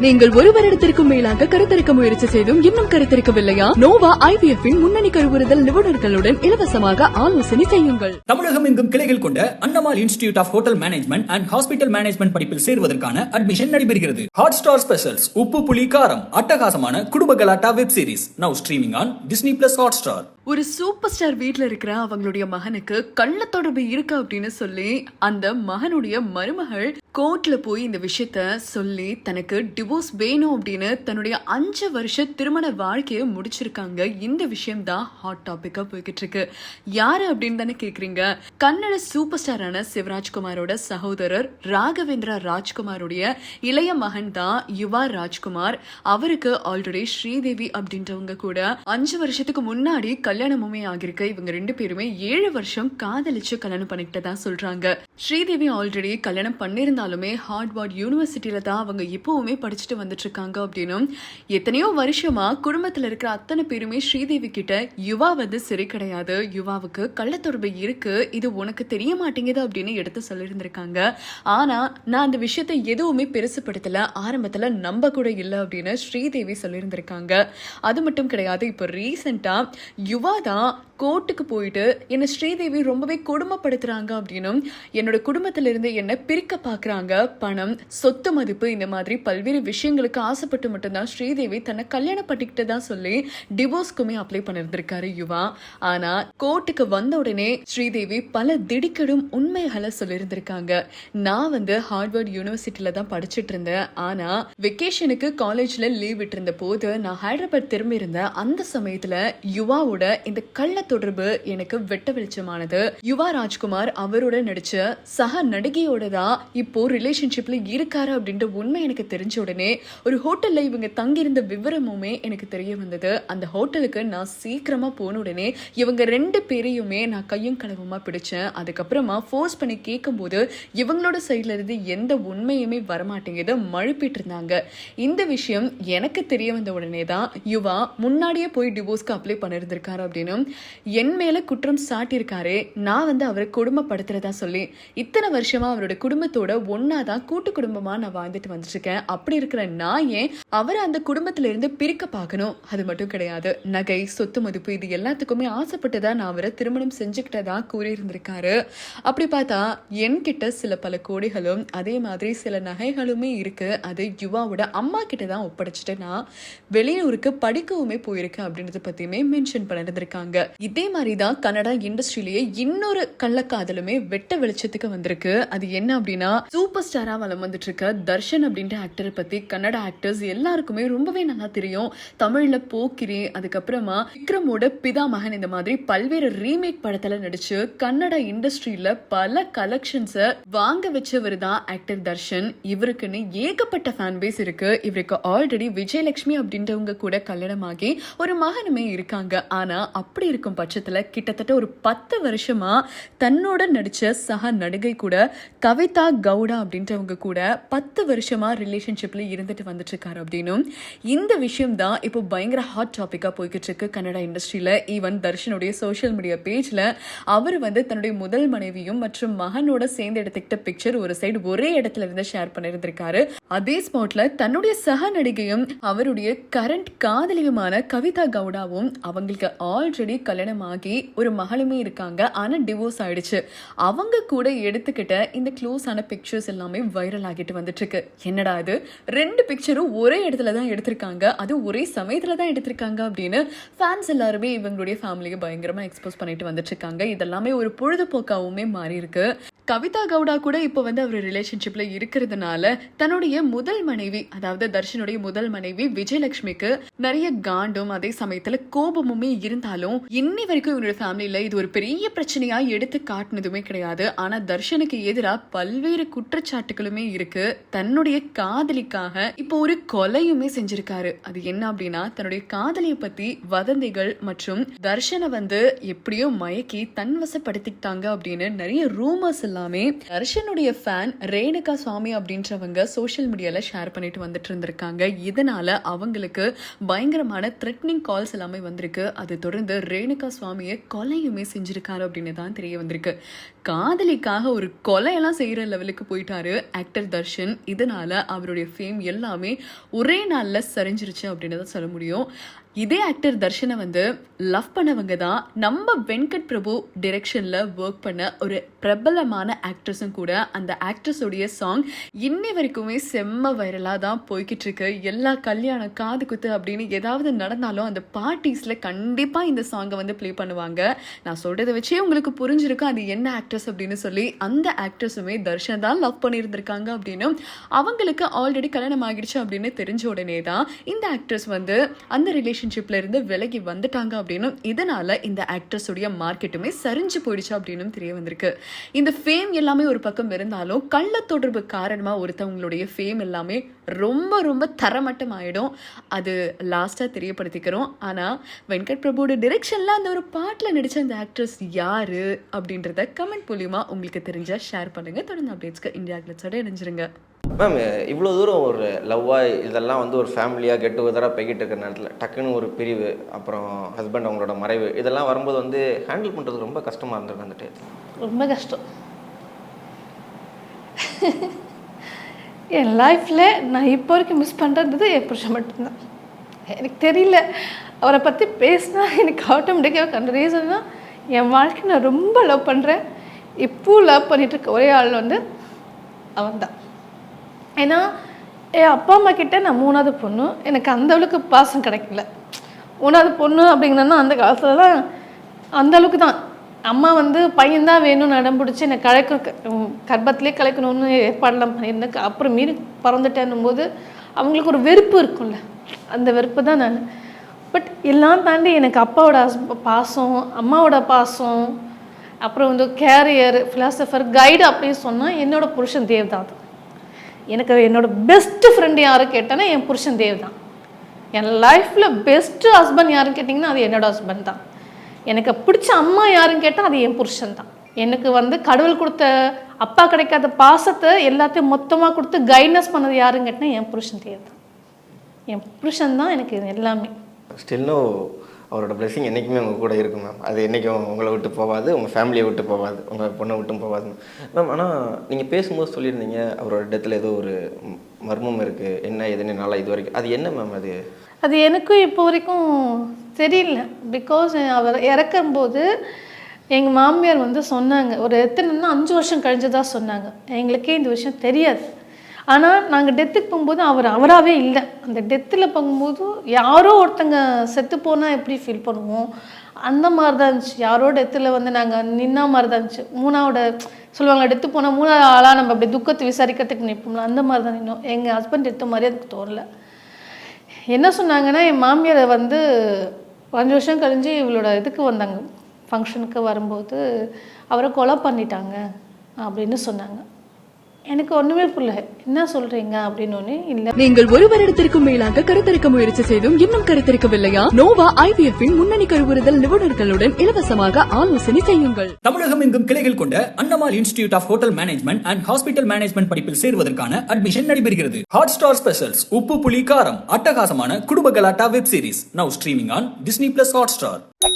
நீங்கள் ஒரு வருடத்திற்கும் மேலாக கருத்தரிக்க முயற்சி செய்தும் இன்னும் கருத்தரிக்கவில்லையா? நோவா ஐவிஎஃப் முன்னணி கருவுறுதல் நிபுணர்களுடன் இலவசமாக ஆலோசனை செய்யுங்கள். தமிழகம் எங்கும் கிளைகள் கொண்ட Annamal institute of hotel management and hospital management படிப்பில் சேருவதற்கான அட்மிஷன் நடைபெறுகிறது. Hotstar specials Uppu Puli Karam அட்டகாசமான குடும்ப கலாட்டா web series now streaming on Disney plus Hotstar ஒரு சூப்பர் ஸ்டார் வீட்ல இருக்கிற அவங்களுடைய மகனுக்கு கள்ள தொடர்பு இருக்கு அப்படின்னு சொல்லி அந்த மகனுடைய மருமகள் கோர்ட்ல போய் இந்த விஷயத்த சொல்லி தனக்கு டிவோர்ஸ் வேணும் அப்படின்னு தன்னுடைய அஞ்சு வருஷ திருமண வாழ்க்கையை முடிச்சிருக்காங்க. இந்த விஷயம் தான் ஹாட் டாபிக்கா போய்கிட்டு இருக்கு யாரு அப்படின்னு தானே கேக்குறீங்க? கன்னட சூப்பர் ஸ்டாரான சிவராஜ்குமாரோட சகோதரர் ராகவேந்திரா ராஜ்குமாருடைய இளைய மகன் தான் யுவா ராஜ்குமார். அவருக்கு ஆல்ரெடி ஸ்ரீதேவி அப்படின்றவங்க கூட அஞ்சு வருஷத்துக்கு முன்னாடி கல்யாணமுமே ஆகிருக்கு இவங்க ரெண்டு பேருமே ஏழு வருஷம் காதலிச்சு கல்யாணம் பண்ணிக்கிட்டதா சொல்றாங்க. ஸ்ரீதேவி ஆல்ரெடி கல்யாணம் பண்ணிருந்தாலுமே ஹார்ட்வார்ட் யூனிவர்சிட்டியில தான் அவங்க இப்பவுமே படிச்சுட்டு வந்துட்டு இருக்காங்க அப்படின்னும். எத்தனையோ வருஷமா குடும்பத்துல இருக்கிற அத்தனை பேருமே ஸ்ரீதேவி கிட்ட யுவா வந்து சரி கிடையாது. யுவாவுக்கு கள்ளத்தொடர்பு இருக்கு. இது உனக்கு தெரிய மாட்டேங்குது அப்படின்னு எடுத்து சொல்லியிருந்திருக்காங்க. ஆனா நான் அந்த விஷயத்தை எதுவுமே பெருசுப்படுத்தல ஆரம்பத்துல நம்ப கூட இல்லை அப்படின்னு ஸ்ரீதேவி சொல்லியிருந்திருக்காங்க. அது மட்டும் கிடையாது இப்போ ரீசெண்டா யுவா தான் கோர்ட்டுக்கு போயிட்டு என்னை ஸ்ரீதேவி ரொம்பவே கொடுமைப்படுத்துறாங்க அப்படின்னும் என்னோட குடும்பத்திலிருந்து என்னை பிரிக்க பார்க்குறாங்க பணம் சொத்து மதிப்பு இந்த மாதிரி பல்வேறு விஷயங்களுக்கு ஆசைப்பட்டு மட்டும்தான் ஸ்ரீதேவி தன்னை கல்யாணம் பண்ணிக்கிட்டு தான் சொல்லி டிவோர்ஸ்க்குமே அப்ளை பண்ணிருந்திருக்காரு யுவா. ஆனால் கோர்ட்டுக்கு வந்த உடனே ஸ்ரீதேவி பல திடுக்கிடும் உண்மைகளை சொல்லியிருந்திருக்காங்க நான் வந்து ஹார்வர்ட் யூனிவர்சிட்டியில தான் படிச்சுட்டு இருந்தேன். ஆனால் வெக்கேஷனுக்கு காலேஜில் லீவ் விட்டிருந்த போது நான் ஹைதராபாத் திரும்பி இருந்தேன் அந்த சமயத்தில் யுவாவோட இந்த கள்ள தொடர்பு எனக்கு வெட்ட வெளிச்சமானது. யுவா ராஜ்குமார் அவரோட நடிச்ச சக நடிகையோட தான் இப்போ ரிலேஷன்ஷிப்ல இருக்காரு அப்படின்ற உண்மை எனக்கு தெரிஞ்ச உடனே ஒரு ஹோட்டல்ல இவங்க தங்கியிருந்த விவரமுமே எனக்கு தெரிய வந்தது. அந்த ஹோட்டலுக்கு நான் சீக்கிரமா போன உடனே இவங்க ரெண்டு பேரையுமே நான் கையும் களவுமா பிடிச்சேன். அதுக்கப்புறமா ஃபோர்ஸ் பண்ணி கேட்கும்போது இவங்களோட சைட்ல இருந்து எந்த உண்மையுமே வரமாட்டேங்குது மழுப்பிட்டு இருந்தாங்க இந்த விஷயம் எனக்கு தெரிய வந்த உடனே தான் யுவா முன்னாடியே போய் டிவோர்ஸ்க்கு அப்ளை பண்ணியிருந்திருக்காரு அப்படின்னு என் மேல குற்றம் சாட்டியிருக்காரு நான் வந்து அவரை கொடுமைப்படுத்துறதா சொல்லி இத்தனை வருஷமா அவரோட குடும்பத்தோட ஒன்னாதான் கூட்டு குடும்பமா நான் வாழ்ந்துட்டு வந்துட்டுருக்கேன். அப்படி இருக்கிற நான் ஏன் அவரை அந்த குடும்பத்துல இருந்து பிரிக்க பார்க்கணும்? அது மட்டும் கிடையாது. நகை சொத்து மதிப்பு இது எல்லாத்துக்குமே ஆசைப்பட்டதா நான் அவரை திருமணம் செஞ்சுக்கிட்டதா கூறியிருந்திருக்காரு. அப்படி பார்த்தா என்கிட்ட சில பல கோடிகளும் அதே மாதிரி சில நகைகளுமே இருக்கு. அது யுவாவோட அம்மா கிட்ட தான் ஒப்படைச்சிட்டு நான் வெளியூருக்கு படிக்கவுமே போயிருக்கேன் அப்படின்றத பத்தியுமே மென்ஷன் நடந்திருக்காங்க இதே மாதிரி தான் கன்னடா இண்டஸ்ட்ரியிலேயே இன்னொரு கள்ளக்காதலுமே வெட்ட வெளிச்சத்துக்கு வந்திருக்கு. அது என்ன அப்படின்னா சூப்பர் ஸ்டாரா வளம் வந்துட்டு இருக்க தர்ஷன் அப்படின்ற ஆக்டரை பத்தி கன்னட ஆக்டர்ஸ் எல்லாருக்குமே ரொம்பவே நல்லா தெரியும். தமிழ்ல போக்கிரி அதுக்கப்புறமா விக்ரமோட பிதா மகன் இந்த மாதிரி பல்வேறு ரீமேக் படத்துல நடிச்சு கன்னட இண்டஸ்ட்ரியில பல கலெக்ஷன்ஸை வாங்க வச்சவர் தான் ஆக்டர் தர்ஷன். இவருக்குன்னு ஏகப்பட்ட ஃபேன் பேஸ் இருக்கு. இவருக்கு ஆல்ரெடி விஜயலட்சுமி அப்படின்றவங்க கூட கல்யாணமாகி ஒரு மகனுமே இருக்காங்க. ஆனா அப்படி இருக்கும் பட்சத்தில் கிட்டத்தட்ட ஒரு பத்து வருஷமாக தன்னோட நடித்த சக நடிகை கூட கவிதா கவுடா அப்படின்றவங்க கூட பத்து வருஷமாக ரிலேஷன்ஷிப்ல இருந்துட்டு வந்துட்டுருக்காரு அப்படின்னும். இந்த விஷயம் தான் இப்போ பயங்கர ஹாட் டாப்பிக்காக போய்கிட்டு இருக்கு கன்னடா இண்டஸ்ட்ரியில ஈவன் தர்ஷனுடைய சோஷியல் மீடியா பேஜில் அவர் வந்து தன்னுடைய முதல் மனைவியும் மற்றும் மகனோட சேர்ந்து எடுத்துக்கிட்ட பிக்சர் ஒரு சைடு ஒரே இடத்துல இருந்து ஷேர் பண்ணியிருந்திருக்காரு அதே ஸ்பாட்ல தன்னுடைய சக நடிகையும் அவருடைய கரண்ட் காதலியுமான கவிதா கவுடாவும் அவங்களுக்கு ஆல்ரெடி கல்யாணம் ஆகி ஒரு மகளுமே இருக்காங்க. ஆனால் டிவோர்ஸ் ஆயிடுச்சு. அவங்க கூட எடுத்துக்கிட்ட இந்த க்ளோஸ் ஆன பிக்சர்ஸ் எல்லாமே வைரல் ஆகிட்டு வந்துட்டுருக்கு. என்னடா இது? ரெண்டு பிக்சரும் ஒரே இடத்துல தான் எடுத்திருக்காங்க. அது ஒரே சமயத்தில் தான் எடுத்திருக்காங்க அப்படின்னு ஃபேன்ஸ் எல்லாருமே இவங்களுடைய ஃபேமிலியை பயங்கரமாக எக்ஸ்போஸ் பண்ணிட்டு வந்துட்டு இருக்காங்க இதெல்லாமே ஒரு பொழுதுபோக்காகவுமே மாறி இருக்கு கவிதா கவுடா கூட இப்போ வந்து அவர் ரிலேஷன்ஷிப்ல இருக்கிறதுனால தன்னுடைய முதல் மனைவி அதாவது தர்ஷனுடைய முதல் மனைவி விஜயலட்சுமிக்கு நிறைய காண்டும் அதே சமயத்துல கோபமுமே இருந்தாலும் இன்னி வரைக்கும் இவனோட ஃபேமிலியில இது ஒரு பெரிய பிரச்சனையா எடுத்து காட்டினதுமே கிடையாது. ஆனா தர்ஷனுக்கு எதிராக பல்வேறு குற்றச்சாட்டுகளுமே இருக்கு. தன்னுடைய காதலிக்காக இப்போ ஒரு கொலையுமே செஞ்சிருக்காரு. அது என்ன அப்படின்னா தன்னுடைய காதலியை பத்தி வதந்திகள் மற்றும் தர்ஷனை வந்து எப்படியோ மயக்கி தன்வசப்படுத்திக்கிட்டாங்க அப்படின்னு நிறைய ரூமர்ஸ் எல்லாமே தர்ஷனுடைய ஃபேன் ரேணுகா சுவாமி அப்படின்றவங்க சோஷியல் மீடியால ஷேர் பண்ணிட்டு வந்துட்டு இருந்திருக்காங்க. இதனால அவங்களுக்கு பயங்கரமான த்ரெட்னிங் கால்ஸ் எல்லாமே வந்திருக்கு. அது தொடர்ந்து ரேணுகா சுவாமியை கொலையுமே செஞ்சிருக்காரு அப்படின்னு தான் தெரிய வந்திருக்கு. காதலிக்காக ஒரு கொலையெல்லாம் செய்கிற லெவலுக்கு போயிட்டாரு ஆக்டர் தர்ஷன். இதனால அவருடைய ஃபேம் எல்லாமே ஒரே நாளில் சரிஞ்சிருச்சு அப்படின்னு தான் சொல்ல முடியும். இதே ஆக்டர் தர்ஷனை வந்து லவ் பண்ணவங்க தான். நம்ம வெங்கட் பிரபு டிரெக்ஷனில் ஒர்க் பண்ண ஒரு பிரபலமான ஆக்ட்ரஸும் கூட அந்த ஆக்ட்ரஸோடைய சாங் இன்னி வரைக்குமே செம்ம வைரலாக தான் போய்கிட்டு இருக்கு. எல்லா கல்யாணம் காது குத்து அப்படின்னு ஏதாவது நடந்தாலும் அந்த பார்ட்டிஸில் கண்டிப்பாக இந்த சாங்கை வந்து ப்ளே பண்ணுவாங்க. நான் சொல்கிறத வச்சே உங்களுக்கு புரிஞ்சிருக்கும். அது என்ன ஆக்டர் ஆக்ட்ரஸ் அப்படின்னு சொல்லி அந்த ஆக்ட்ரஸுமே தர்ஷன் தான் லவ் பண்ணியிருந்திருக்காங்க அப்படின்னு அவங்களுக்கு ஆல்ரெடி கல்யாணம் ஆகிடுச்சு அப்படின்னு தெரிஞ்ச உடனே தான் இந்த ஆக்ட்ரஸ் வந்து அந்த ரிலேஷன்ஷிப்ல இருந்து விலகி வந்துட்டாங்க அப்படின்னு இதனால இந்த ஆக்ட்ரஸுடைய மார்க்கெட்டுமே சரிஞ்சு போயிடுச்சு அப்படின்னு தெரிய வந்திருக்கு. இந்த ஃபேம் எல்லாமே ஒரு பக்கம் இருந்தாலும் கள்ள தொடர்பு காரணமா ஒருத்தவங்களுடைய ஃபேம் எல்லாமே ரொம்ப ரொம்ப தரமட்டம் ஆயிடும் அது லாஸ்ட்டாக தெரியப்படுத்திக்கிறோம். ஆனா வெங்கட் பிரபுவோட டிரெக்ஷன்ல அந்த ஒரு பாட்டில் நடிச்ச அந்த ஆக்ட்ரஸ் யாரு அப்படின்றத கமெண்ட் மூலியமா உங்களுக்கு தெரிஞ்சா ஷேர் பண்ணுங்க. தொடர்ந்து அப்டேட்ஸ்க்கு இந்தியா கிளட்ஸோட இணைஞ்சிருங்க. மேம் இவ்வளோ தூரம் ஒரு லவ்வாக இதெல்லாம் வந்து ஒரு ஃபேமிலியாக கெட்டு டுகெதராக போய்கிட்டு இருக்கிற நேரத்தில் டக்குன்னு ஒரு பிரிவு அப்புறம் ஹஸ்பண்ட் அவங்களோட மறைவு இதெல்லாம் வரும்போது வந்து ஹேண்டில் பண்ணுறது ரொம்ப கஷ்டமாக இருந்திருக்கு அந்த டயத்தில். ரொம்ப கஷ்டம். என் லைஃப்பில் நான் இப்போ வரைக்கும் மிஸ் பண்ணுறது என் புருஷன் மட்டும்தான். எனக்கு தெரியல. அவரை பற்றி பேசினா எனக்கு ஆட்டோமேட்டிக்காக கண்ட ரீசன்னா என் வாழ்க்கை நான் ரொம்ப லவ் பண்ணுறேன் இப்போ லவ் பண்ணிட்டு இருக்க ஒரே ஆள் வந்து அவன் தான் ஏன்னா என் அப்பா அம்மா கிட்ட நான் மூணாவது பொண்ணு. எனக்கு அந்த அளவுக்கு பாசம் கிடைக்கல. மூணாவது பொண்ணு அப்படிங்கிறனா அந்த காலத்துலலாம் அந்த அளவுக்கு தான். அம்மா வந்து பையன்தான் வேணும்னு அடம் பிடிச்சி என்னை கலைக்க கர்ப்பத்திலே கலைக்கணும்னு ஏற்பாடெல்லாம் பண்ணியிருந்தேன் அப்புறம் மீறி பிறந்துட்டேன்னும் போது அவங்களுக்கு ஒரு வெறுப்பு இருக்கும்ல. அந்த வெறுப்பு தான் நான். பட் எல்லாம் தாண்டி எனக்கு அப்பாவோட பாசம் அம்மாவோட பாசம் அப்புறம் வந்து கேரியர் ஃபிலாசபர் கைடு அப்படின்னு சொன்னால் என்னோட புருஷன் தேவ் தான் அது எனக்கு என்னோட பெஸ்ட் ஃப்ரெண்டு யாரும் கேட்டேன்னா என் புருஷன் தேவ் தான் என் லைஃப்பில் பெஸ்ட்டு ஹஸ்பண்ட் யாருன்னு கேட்டிங்கன்னா அது என்னோட ஹஸ்பண்ட் தான். எனக்கு பிடிச்ச அம்மா யாருன்னு கேட்டால் அது என் புருஷன் தான். எனக்கு வந்து கடவுள் கொடுத்த அப்பா கிடைக்காத பாசத்தை எல்லாத்தையும் மொத்தமாக கொடுத்து கைட்னஸ் பண்ணது யாருன்னு கேட்டால் என் புருஷன் தேவ் தான் என் புருஷன் தான் எனக்கு இது எல்லாமே. ஸ்டில்லும் அவரோட பிளெஸிங் என்றைக்குமே உங்கள் கூட இருக்கும் மேம் அது என்றைக்கும் உங்களை விட்டு போகாது உங்கள் ஃபேமிலியை விட்டு போகாது உங்கள் பொண்ணை விட்டும் போகாது மேம் ஆனால் நீங்கள் பேசும்போது சொல்லியிருந்தீங்க அவரோட டெத்தில் ஏதோ ஒரு மர்மம் இருக்குது என்ன ஏதுன்னு நல்லா இது வரைக்கும் அது என்ன மேம் அது? அது எனக்கும் இப்போ வரைக்கும் தெரியல. பிகாஸ் அவர் இறக்கும்போது எங்கள் மாமியார் வந்து சொன்னாங்க ஒரு எத்தனைன்னா அஞ்சு வருஷம் கழிஞ்சதாக தான் சொன்னாங்க. எங்களுக்கே இந்த விஷயம் தெரியாது. ஆனால் நாங்கள் டெத்துக்கு போகும்போது அவர் அவராகவே இல்லை. அந்த டெத்தில் போகும்போது யாரோ ஒருத்தங்க செத்து போனால் எப்படி ஃபீல் பண்ணுவோம்? அந்த மாதிரி தான் இருந்துச்சு. யாரோ டெத்தில் வந்து நாங்கள் நின்னா மாதிரி தான் இருந்துச்சு. மூணாவோட சொல்லுவாங்க டெத்து போனால் மூணாவது ஆளாக நம்ம அப்படி துக்கத்தை விசாரிக்கிறதுக்கு நிற்போம்ல அந்த மாதிரி தான் நின்னோம். எங்கள் ஹஸ்பண்ட் டெத்து மாதிரி அதுக்கு தோணல. என்ன சொன்னாங்கன்னா என் மாமியாரை வந்து அஞ்சு வருஷம் கழிஞ்சு இவளோட இதுக்கு வந்தாங்க. ஃபங்க்ஷனுக்கு வரும்போது அவரை கொலை பண்ணிட்டாங்க அப்படின்னு சொன்னாங்க. எனக்கு ஒன்றுமே புரியல. என்ன சொல்கிறீங்க அப்படின்னு இல்லை. நீங்கள் ஒரு வருடத்திற்கும் மேலாக கருத்தரிக்க முயற்சி செய்தும் இன்னும் கருத்தரிக்கவில்லையா? நோவா ஐவிஎஃப் இன் முன்னணி கருவுறுதல் நிபுணர்களுடன் இலவசமாக ஆலோசனை செய்யுங்கள். தமிழகம் எங்கும் கிளைகள் கொண்ட Annamal institute of hotel management and hospital management படிப்பில் சேருவதற்கான அட்மிஷன் நடைபெறுகிறது. Hotstar specials Uppu Puli Karam அட்டகாசமான குடும்ப கலாட்டா web series now streaming on Disney plus Hotstar